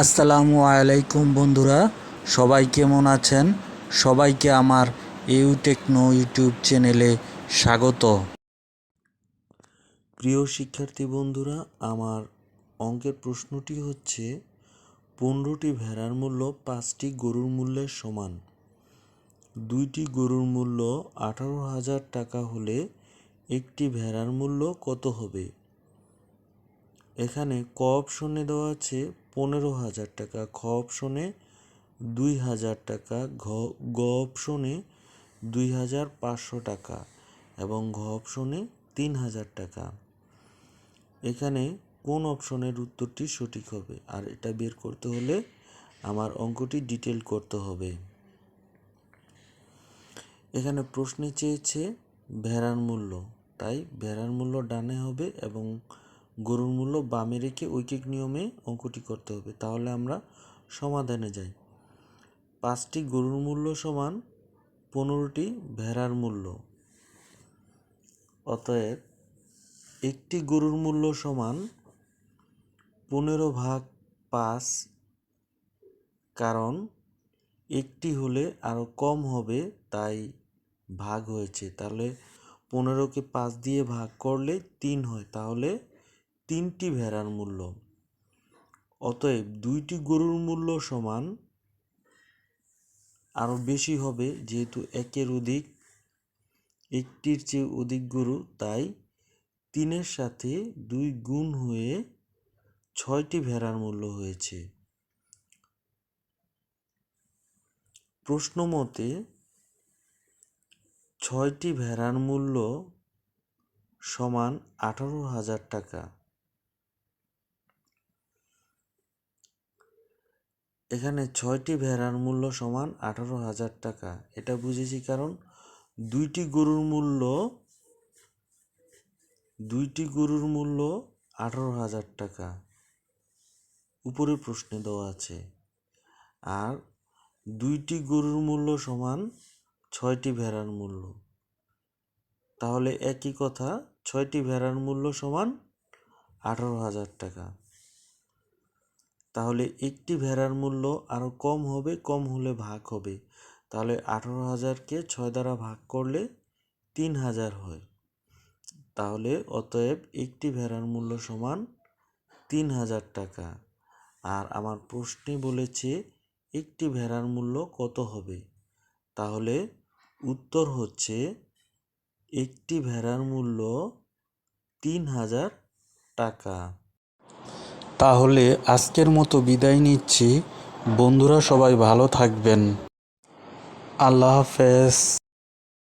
আসসালামু আলাইকুম বন্ধুরা, সবাই কেমন আছেন? সবাইকে আমার ইউ টেকনো ইউটিউব চ্যানেলে স্বাগত। প্রিয় শিক্ষার্থী বন্ধুরা, আমার অঙ্কের প্রশ্নটি হচ্ছে, পনেরোটি ভেড়ার মূল্য পাঁচটি গরুর মূল্যের সমান। দুইটি গরুর মূল্য আঠারো হাজার টাকা হলে একটি ভেড়ার মূল্য কত হবে? এখানে ক অপশনে দেওয়া আছে পনেরো হাজার টাকা, খ অপশনে দুই হাজার টাকা, ঘ, গ অপশনে দুই হাজার পাঁচশো টাকা এবং ঘ অপশনে তিন হাজার টাকা। এখানে কোন অপশনের উত্তরটি সঠিক হবে? আর এটা বের করতে হলে আমার অঙ্কটি ডিটেল করতে হবে। এখানে প্রশ্নে চেয়েছে ভেড়ার মূল্য, তাই ভেড়ার মূল্য ডানে হবে এবং গরুর মূল্য বামে রেখে ঐকিক নিয়মে অঙ্কটি করতে হবে। তাহলে আমরা সমাধানে যাই। পাঁচটি গরুর মূল্য সমান পনেরোটি ভেড়ার মূল্য। অতএব একটি গরুর মূল্য সমান পনেরো ভাগ পাঁচ, কারণ একটি হলে আরও কম হবে, তাই ভাগ হয়েছে। তাহলে পনেরোকে পাঁচ দিয়ে ভাগ করলে তিন হয়। তাহলে তিনটি ভেড়ার মূল্য। অতএব দুইটি গরুর মূল্য সমান আরও বেশি হবে যেহেতু একের অধিক, একটির চেয়ে অধিক গরু, তাই তিনের সাথে দুই গুণ হয়ে ছয়টি ভেড়ার মূল্য হয়েছে। প্রশ্ন মতে ছয়টি ভেড়ার মূল্য সমান আঠারো হাজার টাকা। এখানে ছয়টি ভেড়ার মূল্য সমান আঠারো হাজার টাকা। এটা বুঝেছি কারণ দুইটি গরুর মূল্য, দুইটি গরুর মূল্য আঠারো হাজার টাকা। উপরে প্রশ্নে দেওয়া আছে। আর দুইটি গরুর মূল্য সমান ছয়টি ভেড়ার মূল্য। তাহলে একই কথা, ছয়টি ভেড়ার মূল্য সমান আঠারো হাজার টাকা। তাহলে একটি ভেড়ার মূল্য আরও কম হবে, কম হলে ভাগ হবে। তাহলে আঠারো হাজারকে ছয় দ্বারা ভাগ করলে তিন হাজার হয়। তাহলে অতএব একটি ভেড়ার মূল্য সমান তিন হাজার টাকা। আর আমার প্রশ্নে বলেছে, একটি ভেড়ার মূল্য কত হবে? তাহলে উত্তর হচ্ছে, একটি ভেড়ার মূল্য তিন হাজার টাকা। তাহলে আজকের মতো বিদায় নিচ্ছি। বন্ধুরা সবাই ভালো থাকবেন। আল্লাহ হাফেজ।